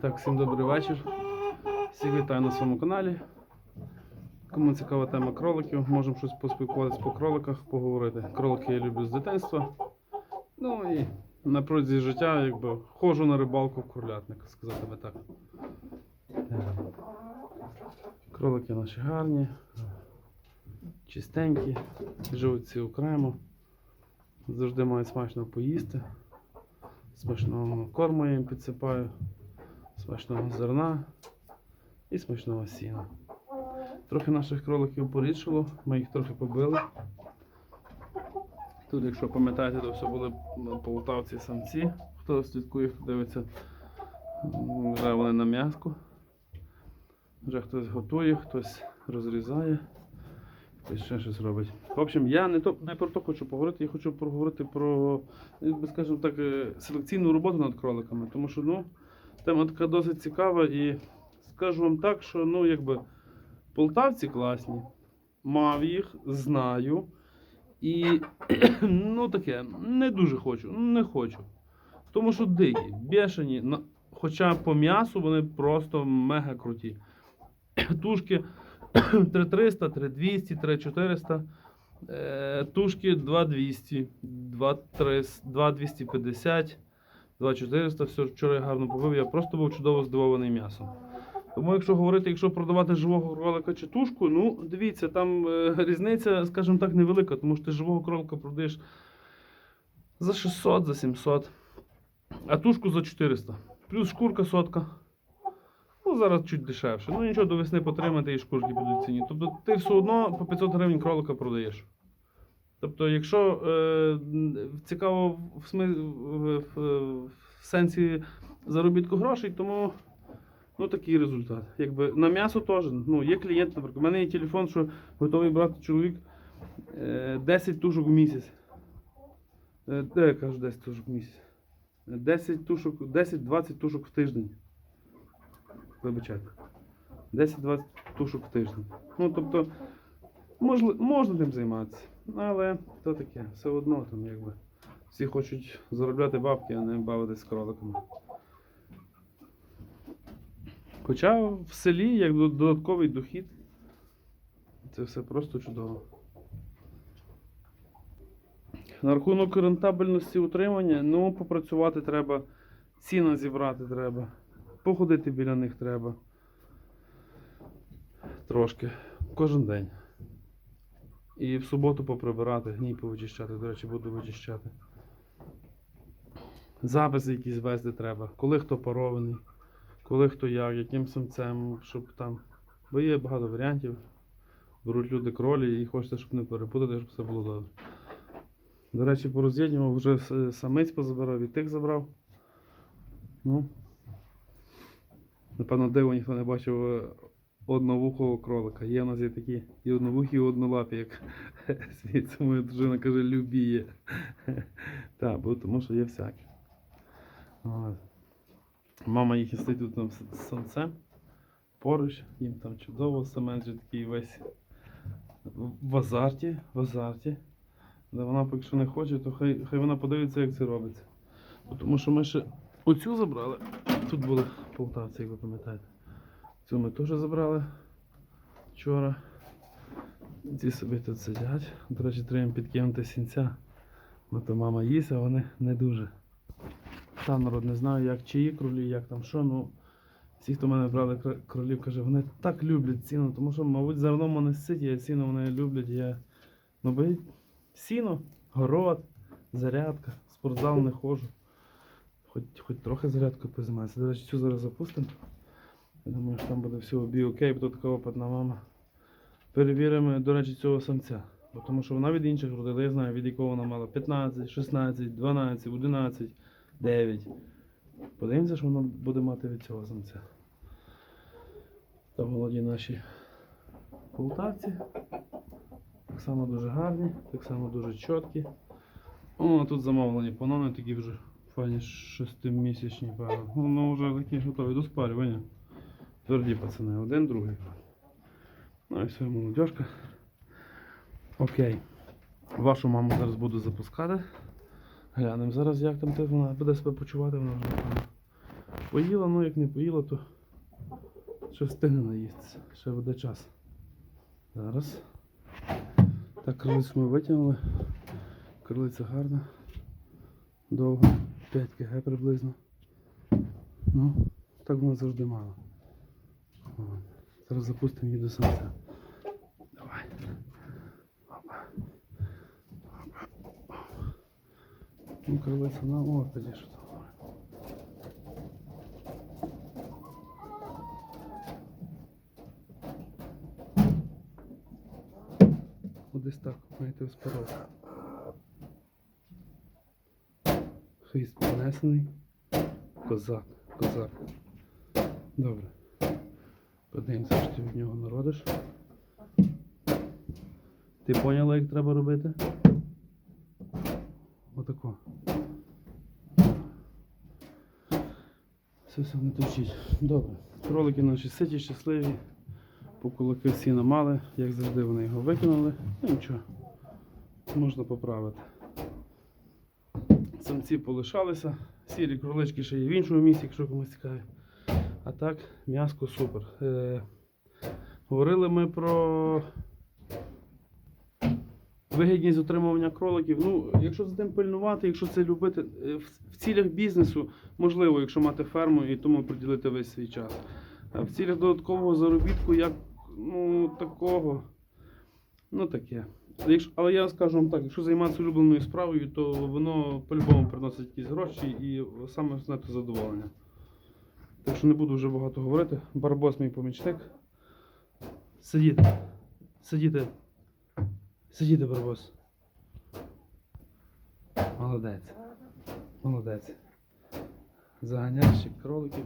Так, всім добрий вечір. Всіх вітаю на своєму каналі. Кому цікава тема кроликів, можемо щось поспілкуватися по кроликах, поговорити. Кролики я люблю з дитинства. Ну і на протязі життя якби ходжу на рибалку в кролятник, сказати би так. Кролики наші гарні, чистенькі, живуть всі окремо. Завжди мають смачно поїсти. Смачного корму я їм підсипаю, смачного зерна і смачного сіна. Трохи наших кроликів порідшило, ми їх трохи побили. Тут, якщо пам'ятаєте, то все були полтавці самці. Хто слідкує, хто дивиться, вже вони на м'язку. Вже хтось готує, хтось розрізає, хтось ще щось робить. В общем, я не, то, не про то хочу поговорити, я хочу поговорити про, скажімо так, е, селекційну роботу над кроликами. Тому що ну, тема така досить цікава і скажу вам так, що ну, якби, полтавці класні, мав їх, знаю. І ну таке, не дуже хочу, не хочу. Тому що дикі, бешені, хоча по м'ясу вони просто мега круті. Тушки 3300, 3200, 3400. Е, Тушки 2200, 2300, 2250, 2400. Все вчора я гарно побив. Я просто був чудово здивований м'ясом. Тому, якщо говорити, якщо продавати живого кролика чи тушку, ну дивіться, там е, різниця, скажімо так, невелика, тому що ти живого кролика продаєш за 600, за 700, а тушку за 400. Плюс шкурка сотка. Ну, зараз чуть дешевше. Ну нічого, до весни потримати і шкурки будуть ціні. Тобто ти все одно по 500 гривень кролика продаєш. Тобто, якщо е, цікаво в, сми, в, в, в сенсі заробітку грошей, тому ну, такий результат. Якби, на м'ясо теж. Ну, є клієнт, наприклад. У мене є телефон, що готовий брати чоловік е, 10 тушок в місяць. Е, де я кажу 10 тушок в місяць? 10 тушок, 10-20 тушок в тиждень. Вибачайте. 10-20 тушок в тиждень. Ну, тобто, можли, можна тим займатися. Але то таке, все одно там якби. Всі хочуть заробляти бабки, а не бавитись з кроликами. Хоча в селі, як додатковий дохід, це все просто чудово. На рахунок рентабельності утримання, ну, попрацювати треба, ціна зібрати треба, походити біля них треба. Трошки. Кожен день. І в суботу поприбирати, гній повичищати, до речі, буду вичищати. Записи якісь вести треба, коли хто парований, коли хто як, яким самцем, щоб там. Бо є багато варіантів. Беруть люди кролі і хочеться, щоб не перепутати, щоб все було добре. До речі, пороз'єднював, вже самиць позабирав, і тих забрав. Ну. Напевно, диво ніхто не бачив е, одновухого кролика. Є в нас є такі і одновухі, і однолапі, як сміється моя дружина каже, любі є. Так, бо тому що є всякі. Мама їх стоїть тут там самцем. Поруч, їм там чудово, самець же такий весь в азарті, в азарті. Да вона поки що не хоче, то хай, хай вона подивиться, як це робиться. Тому що ми ще оцю забрали. Тут були полтавці, як ви пам'ятаєте. Цю ми теж забрали вчора. Ці собі тут сидять. До речі, треба підкинути сінця. Бо то мама їсть, а вони не дуже. Та народ не знаю, як чиї кролі, як там що. Ну, всі, хто в мене брали кролів, каже, вони так люблять сіно, тому що, мабуть, зерном вони ситі, а сіно вони люблять. Я... Ну, бо сіно, город, зарядка, спортзал не ходжу. Хоч, хоч трохи зарядкою позайматися. До речі, цю зараз запустимо. Я думаю, що там буде все бі окей, тут така опитна мама. Перевіримо, до речі, цього самця. Бо тому що вона від інших родила, я знаю, від якого вона мала 15, 16, 12, 11, 9. Подивимося, що вона буде мати від цього самця. Та молоді наші полтавці. Так само дуже гарні, так само дуже чіткі. О, тут замовлені панони такі вже файні шестимісячні певно. Ну вже такі готові до спалювання. Тверді пацани, один, другий. Ну і все, молодежка. Окей. Вашу маму зараз буду запускати. Глянемо зараз, як там ти вона буде себе почувати, вона вже Поїла, ну як не поїла, то ще встигне наїстися. Ще буде час. Зараз. Так, крилицю ми витягнули. Крилиця гарна. Довго. 5 кг приблизно. Ну, так воно завжди мало. Зараз запустимо її до самця. Давай. Опа. Опа. Ну, крилиця на о, тоді що там. Десь так, маєте споров. Хвіст піднесений. Козак, козак. Добре. Подивимося, що ти від нього народиш. Ти поняла, як треба робити? Отако. Все все не точить. Добре. Кролики наші ситі, щасливі. Покулаки всі намали, як завжди вони його викинули. Ну нічого. Можна поправити. Самці полишалися. Сірі кролички ще є в іншому місці, якщо комусь цікаві. А так, м'яско супер. Е, говорили ми про вигідність отримування кроликів. Ну, якщо за тим пильнувати, якщо це любити, е, в, цілях бізнесу, можливо, якщо мати ферму і тому приділити весь свій час. А в цілях додаткового заробітку, як ну, такого, ну таке. Якщо, але я скажу вам так, якщо займатися улюбленою справою, то воно по-любому приносить якісь гроші і саме то задоволення. Так що не буду вже багато говорити. Барбос мій помічник. Сидіти. Сидіти. Сидіти, Барбос. Молодець. Молодець. Заганящик кроликів.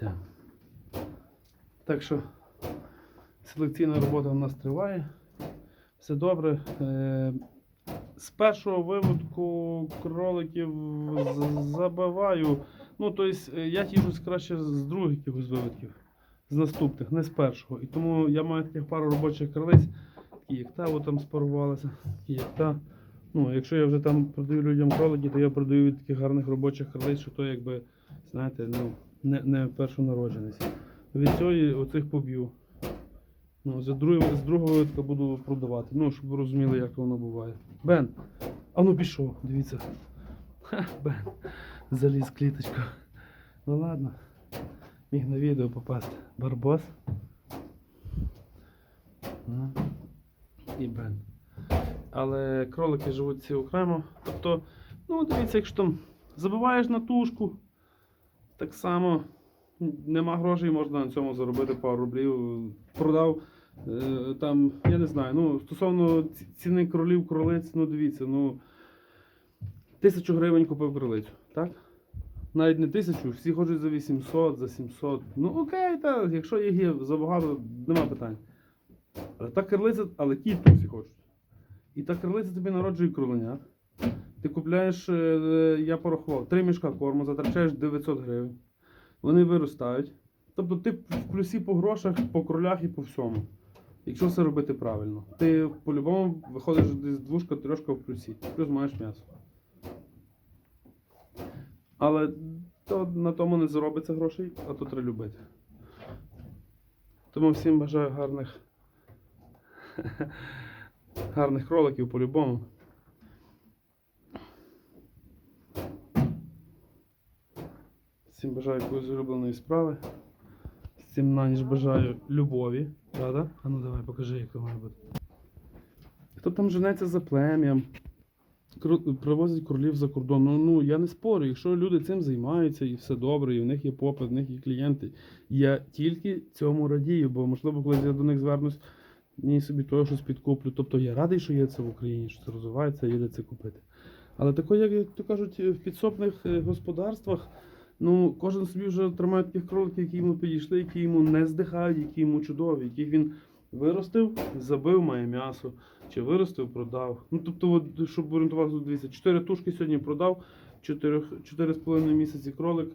Так. Так що селекційна робота у нас триває. Все добре. Е, З першого виводку кроликів забиваю. Ну, тобто я тішусь краще з других якихось виводків, з наступних, не з першого. І тому я маю таких пару робочих крилиць, такі як та, там спарувалася, такі як та. Ну, якщо я вже там продаю людям кролики, то я продаю від таких гарних робочих крилиць, що то якби, знаєте, ну, не, не першонародженість. Від цього оцих поб'ю. Ну, за другого, з другого витка буду продавати. Ну, щоб ви розуміли, як воно буває. Бен, а ну пішов, дивіться. Ха, Бен, заліз в кліточку. Ну ладно. Міг на відео попасти. Барбос. Ну, і Бен. Але кролики живуть всі окремо. Тобто, ну дивіться, якщо там забиваєш на тушку, так само нема грошей, можна на цьому заробити пару рублів. Продав е, там, я не знаю, ну, стосовно ціни кролів, кролиць, ну дивіться, ну тисячу гривень купив кролицю, так? Навіть не тисячу, всі хочуть за 800, за 700. Ну окей, та, якщо їх є забагато, нема питань. Але та крилиця, але кілька всі хочуть. І та крилиця тобі народжує кроленят. Ти купляєш, е, е, я порахував, три мішка корму, затрачаєш 900 гривень. Вони виростають. Тобто ти в плюсі по грошах, по кролях і по всьому. Якщо все робити правильно. Ти по-любому виходиш десь двушка, трьошка в плюсі. Плюс маєш м'ясо. Але то, на тому не заробиться грошей, а то треба любити. Тому всім бажаю гарних, гарних кроликів по-любому. Всім бажаю якоїсь улюбленої справи. Всім на ніч бажаю любові. Правда? А ну давай покажи, як має бути. Хто там женеться за плем'ям, привозять кролів за кордон. Ну, ну я не спорю, якщо люди цим займаються і все добре, і в них є попит, в них є клієнти. Я тільки цьому радію, бо можливо, коли я до них звернусь, ні собі того щось підкуплю. Тобто я радий, що є це в Україні, що це розвивається, є де це купити. Але тако, як то кажуть, в підсобних е, господарствах, ну кожен собі вже тримає таких кроликів, які йому підійшли, які йому не здихають, які йому чудові, яких він виростив, забив, має м'ясо, чи виростив, продав. Ну тобто, от, щоб орієнтуватися, дивіться, 4 тушки сьогодні продав, 4,5 місяці кролик,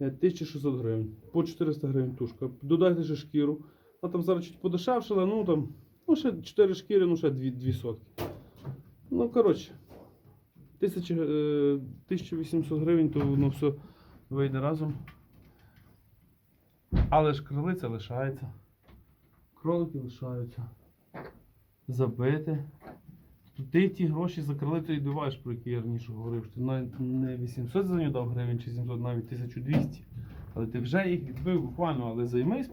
е, 1600 гривень, по 400 гривень тушка. Додайте ще шкіру. А там зараз чуть подешевшила, ну там, ну ще 4 шкіри, ну ще 2, 2 сотки. Ну, коротше, 1000, е, 1800 гривень, то воно все вийде разом. Але ж крилиця лишається. Кролики лишаються. Забити. Ти ті гроші за крилицю і буваєш, про які я раніше говорив. що Ти не 800 за нього дав гривень чи 700, навіть 1200. Але ти вже їх відбив буквально, але займись,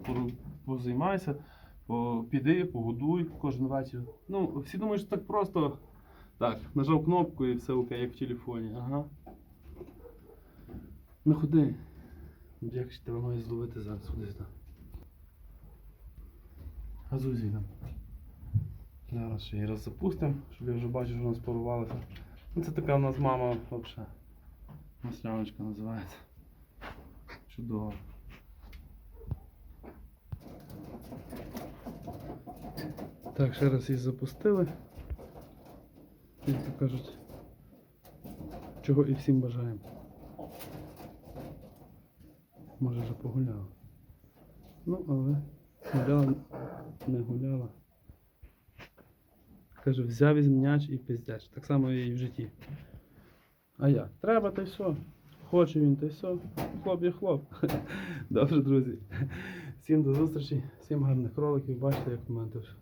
позаймайся, піди, погодуй кожен вечір. Ну, всі думають, що так просто. Так, нажав кнопку і все окей, як в телефоні. Ага. Ну ходи. Як ж тебе має зловити зараз, ходи звідом. Зараз ще її раз щоб я вже бачив, що вона спорувалася. Ну, це така у нас мама взагалі. Масляночка називається. Чудово. Так, ще раз її запустили. Як то кажуть, чого і всім бажаємо. Може вже погуляла. Ну, але гуляла, не гуляла. Каже, взяв із м'яч і пиздяч. Так само і в житті. А як? Треба, та й все. Хоче він, та й все. Хлоп є хлоп. Добре, друзі. Всім до зустрічі, всім гарних кроликів. Бачите, як у мене тут.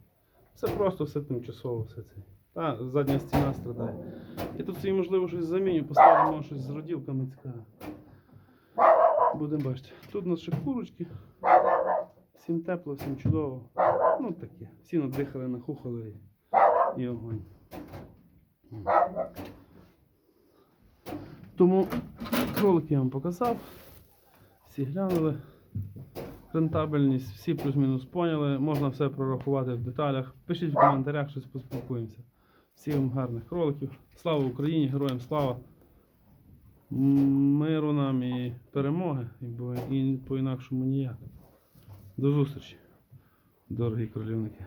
Все просто, все тимчасово, все це. Та, задня стіна страдає. Я тут собі, можливо, щось заміню, поставимо щось з роділками цікаве. Будемо бачити. Тут у нас ще курочки. Всім тепло, всім чудово. Ну таке. Всі надихали, нахухали і, огонь. Тому кролик я вам показав. Всі глянули. Рентабельність, всі плюс-мінус поняли. Можна все прорахувати в деталях. Пишіть в коментарях, щось поспілкуємося. Всім гарних кроликів. Слава Україні, героям слава! Миру нам і перемоги, і по-інакшому ніяк. До зустрічі, дорогі кролівники.